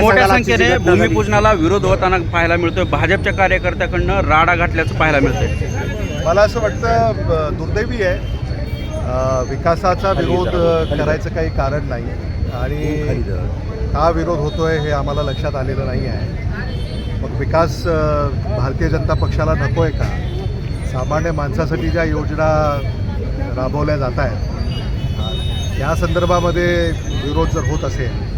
मोठ्या संख्येने? भूमिपूजनाला विरोध होताना पाहायला मिळतोय. भाजपच्या कार्यकर्त्याकडनं राडा घातल्याचं पाहायला मिळतंय. मला असं वाटतं दुर्दैवी आहे. विकासाचा विरोध करायचं काही कारण नाही. आणि का विरोध होतोय हे आम्हाला लक्षात आलेलं नाही आहे. मग विकास भारतीय जनता पक्षाला नको आहे का? सामान्य माणसासाठी ज्या योजना राबवल्या जात आहेत या संदर्भामध्ये विरोध जर होत असेल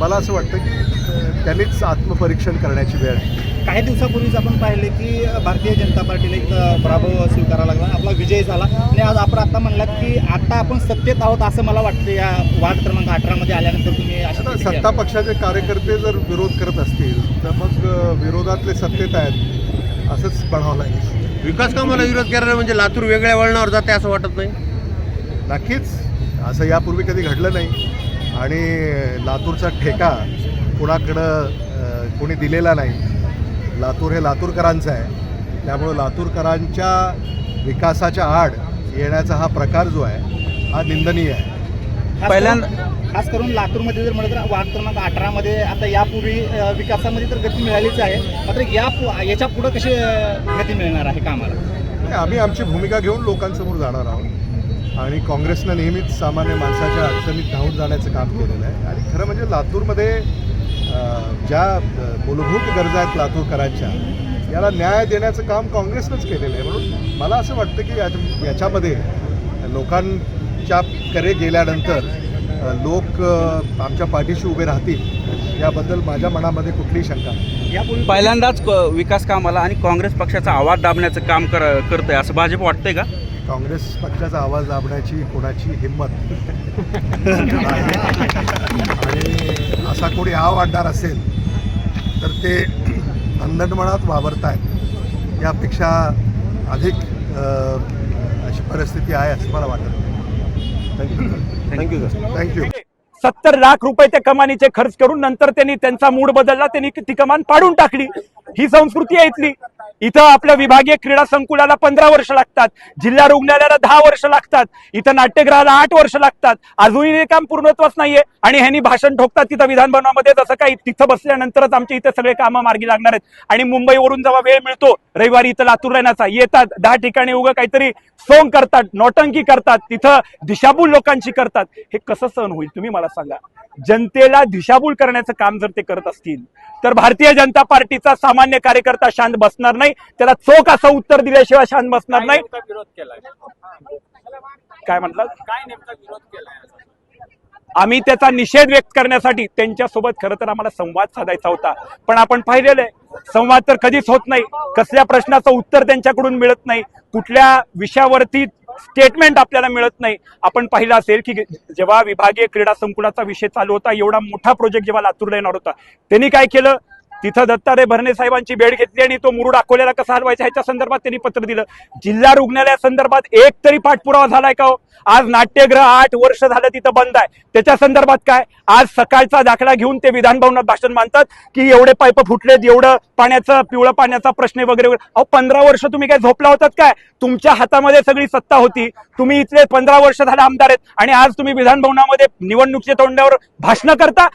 मला असं वाटतं की त्यांनीच आत्मपरीक्षण करण्याची वेळ आहे. काही दिवसापूर्वीच आपण पाहिले की भारतीय जनता पार्टीला एक पराभव स्वीकारावा लागला. आपला विजय झाला आणि आज आपण आता म्हणलात की आता आपण सत्तेत आहोत असं मला वाटतं या वाद क्रमांक अठरामध्ये आल्यानंतर तुम्ही आता सत्ता पक्षाचे कार्यकर्ते जर विरोध करत असतील तर मग विरोधातले सत्तेत आहेत असंच म्हणावं लागेल. विकास कामाला विरोध करायला म्हणजे लातूर वेगळ्या वळणावर जाते असं वाटत नाही? नक्कीच. असं यापूर्वी कधी घडलं नाही. आणि लातूरचा ठेका कुणाकडं कोणी दिलेला नाही. लातूर हे लातूरकरांचं आहे. त्यामुळं लातूरकरांच्या विकासाच्या आड येण्याचा हा प्रकार जो आहे हा निंदनीय आहे. खास पहिल्यांदा- करून- खास करून लातूरमध्ये जर म्हणलं तर वाद क्रमांक अठरामध्ये आता यापूर्वी विकासामध्ये तर गती मिळालीच आहे. मात्र या पु- याच्या पुढं कशी गती मिळणार आहे कामाला? नाही, आम्ही आमची भूमिका घेऊन लोकांसमोर जाणार आहोत. आणि काँग्रेसनं नेहमीच सामान्य माणसाच्या अडचणीत धावून जाण्याचं काम केलेलं आहे. आणि खरं म्हणजे लातूरमध्ये ज्या मूलभूत गरजा आहेत लातूरकरांच्या याला न्याय देण्याचं काम काँग्रेसनंच केलेलं आहे. म्हणून मला असं वाटतं की याच्या- याच्यामध्ये लोकांच्या करे गेल्यानंतर लोक आमच्या पाठीशी उभे राहतील याबद्दल माझ्या मनामध्ये कुठलीही शंका नाही. यापूर्वी पहिल्यांदाच विकास कामाला आणि काँग्रेस पक्षाचा आवाज दाबण्याचं काम कर करतंय असं भाजप वाटतंय का? काँग्रेस पक्षाचा आवाज दाबण्याची कोणाची हिंमत? आणि असा कोणी आव आणणार असेल तर ते अंधनमनात वावरत आहेत यापेक्षा अधिक अ, अशी परिस्थिती आहे असं मला वाटत. थँक्यू थँक्यू सत्तर लाख रुपये त्या कमानीचे खर्च करून नंतर त्यांनी त्यांचा मूड बदलला त्यांनी ती कमान पाडून टाकली. ही संस्कृती आहे इथली. इथं आपल्या विभागीय क्रीडा संकुलाला पंधरा वर्ष लागतात. जिल्हा रुग्णालयाला दहा वर्ष लागतात. इथं नाट्यगृहाला आठ वर्ष लागतात. अजूनही हे काम पूर्णत्वच नाहीये. आणि ह्यांनी भाषण ठोकतात तिथं विधानभवनामध्ये. जसं काही तिथं बसल्यानंतरच आमच्या इथं सगळे कामं मार्गी लागणार आहेत. आणि मुंबईवरून जेव्हा वेळ मिळतो रविवारी इथं लातूर येण्याचा येतात. दहा ठिकाणी उगं काहीतरी सोंग करतात नौटंकी करतात. तिथं दिशाभूल लोकांची करतात. हे कसं सहन होईल तुम्ही मला सांगा. जनतेला दिशाभूल करण्याचं काम जर ते करत असतील तर भारतीय जनता पार्टीचा सामान्य कार्यकर्ता शांत बसणार नाही. त्याला चोख असं उत्तर दिल्याशिवाय शांत बसणार नाही. काय म्हटलं? आम्ही त्याचा निषेध व्यक्त करण्यासाठी त्यांच्यासोबत खरं तर आम्हाला संवाद साधायचा होता. पण आपण पाहिलेलं आहे संवाद तर कधीच होत नाही. कसल्या प्रश्नाचं उत्तर त्यांच्याकडून मिळत नाही. कुठल्या विषयावरती स्टेटमेंट आपल्याला मिळत नाही. आपण पाहिलं असेल की जेव्हा विभागीय क्रीडा संकुलाचा विषय चालू होता एवढा मोठा प्रोजेक्ट जेव्हा लातूरला येणार होता त्यांनी काय केलं? तिथं दत्तारे भरणे साहेबांची भेट घेतली आणि तो मुरुड अकोल्याला कसा हलवायचा ह्याच्या संदर्भात त्यांनी पत्र दिलं. जिल्हा रुग्णालया संदर्भात एक तरी पाठपुरावा झालाय का हो? आज नाट्यगृह आठ वर्ष झालं तिथं बंद आहे. त्याच्या संदर्भात काय? आज सकाळचा दाखला घेऊन ते विधानभवनात भाषण मानतात की एवढे पाईप फुटलेत एवढं पाण्याचं पिवळं पाण्याचा प्रश्न वगैरे वगैरे. अहो पंधरा वर्ष तुम्ही काय झोपला होतात काय? तुमच्या हातामध्ये सगळी सत्ता होती. तुम्ही इथले पंधरा वर्ष झाले आमदार आहेत आणि आज तुम्ही विधानभवनामध्ये निवडणुकीच्या तोंडावर भाषणं करता?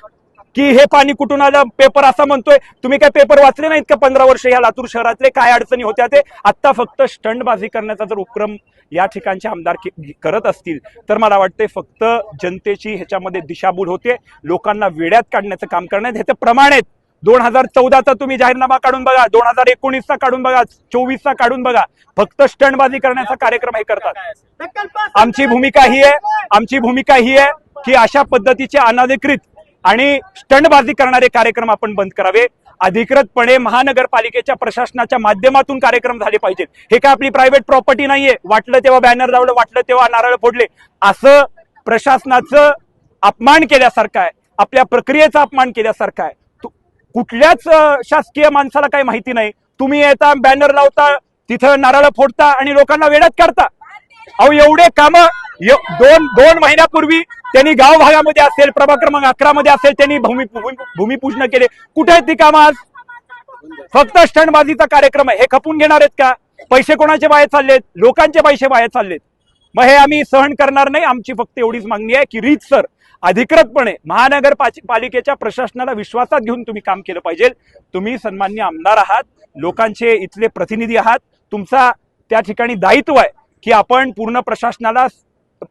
की हे पाणी कुठून आलं? पेपर असा म्हणतोय. तुम्ही काय पेपर वाचले नाहीत का पंधरा वर्ष या लातूर शहरातले? काय अडचणी होत्या ते? आता फक्त स्टंटबाजी करण्याचा जर उपक्रम या ठिकाणचे आमदार करत असतील तर मला वाटते फक्त जनतेची ह्याच्यामध्ये दिशाभूल होते लोकांना वेड्यात काढण्याचं काम करण्यात ह्याचे प्रमाण आहेत. दोन हजार चौदाचा तुम्ही जाहीरनामा काढून बघा. दोन हजार एकोणीसचा काढून बघा. चोवीसचा काढून बघा. फक्त स्टंटबाजी करण्याचा कार्यक्रम हे करतात. आमची भूमिका ही आहे. आमची भूमिका ही आहे की अशा पद्धतीचे अनधिकृत आणि स्टंडबाजी करणारे कार्यक्रम आपण बंद करावे. अधिकृतपणे महानगरपालिकेच्या प्रशासनाच्या माध्यमातून कार्यक्रम झाले पाहिजेत. हे काय आपली प्रायव्हेट प्रॉपर्टी नाहीये. वाटलं तेव्हा बॅनर लावलं वाटलं तेव्हा नारळ फोडले. असं प्रशासनाचं अपमान केल्यासारखं आहे. आपल्या प्रक्रियेचा अपमान केल्यासारखं आहे. कुठल्याच शासकीय माणसाला काही माहिती नाही. तुम्ही येता बॅनर लावता तिथं नारळ फोडता आणि लोकांना वेळात करता. अहो एवढे काम दोन दोन महिन्यापूर्वी त्यांनी गाव भागामध्ये असेल प्रभाग क्रमांक अकरा मध्ये असेल त्यांनी भूमी भूमिपूजन केले. कुठे आहेत ती कामं आज? फक्त स्टंटबाजीचा कार्यक्रम आहे. हे खपून घेणार आहेत का? पैसे कोणाचे बाहेर चाललेत? लोकांचे पैसे बाहेर चाललेत. मग हे आम्ही सहन करणार नाही. आमची फक्त एवढीच मागणी आहे की रीत सर अधिकृतपणे महानगर पालिकेच्या प्रशासनाला विश्वासात घेऊन तुम्ही काम केलं पाहिजे. तुम्ही सन्मान्य आमदार आहात. लोकांचे इथले प्रतिनिधी आहात. तुमचा त्या ठिकाणी दायित्व आहे की आपण पूर्ण प्रशासनाला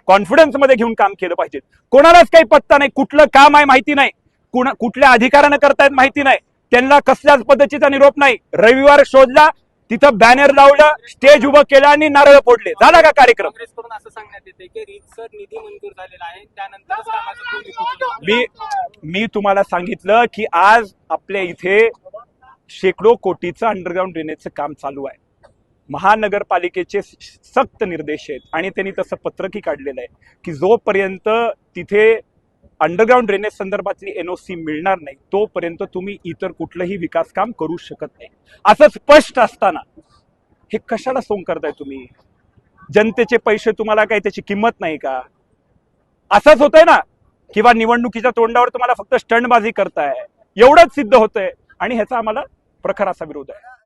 कॉन्फिडन्समध्ये घेऊन काम केलं पाहिजे. कोणालाच काही पत्ता नाही कुठलं काम आहे माहिती नाही. कुणा कुठल्या अधिकाऱ्यानं करतायत माहिती नाही. त्यांना कसल्याच पद्धतीचा निरोप नाही. रविवार शोधला तिथं बॅनर लावलं स्टेज उभं केलं आणि नारळ फोडले. झाला का कार्यक्रम? काँग्रेसकडून असं सांगण्यात येते की रीतसर निधी मंजूर झालेला आहे. त्यानंतरच कामाचं भूमिपूजन होईल. मी मी तुम्हाला सांगितलं की आज आपल्या इथे शेकडो कोटीचं अंडरग्राऊंड ड्रेनेजचं काम चालू आहे. महानगरपालिकेचे सक्त निर्देश आहेत. आणि त्यांनी तसं पत्रकही काढलेलं आहे की जोपर्यंत तिथे अंडरग्राऊंड ड्रेनेज संदर्भातली एनओसी मिळणार नाही तोपर्यंत तुम्ही इतर कुठलंही विकास काम करू शकत नाही. असं स्पष्ट असताना हे कशाला सोंग करताय तुम्ही? जनतेचे पैसे तुम्हाला काय त्याची किंमत नाही का? असंच होतंय ना? किंवा निवडणुकीच्या तोंडावर तुम्हाला फक्त स्टंटबाजी करताय. एवढंच सिद्ध होतंय. आणि ह्याचा आम्हाला प्रखर असा विरोध आहे.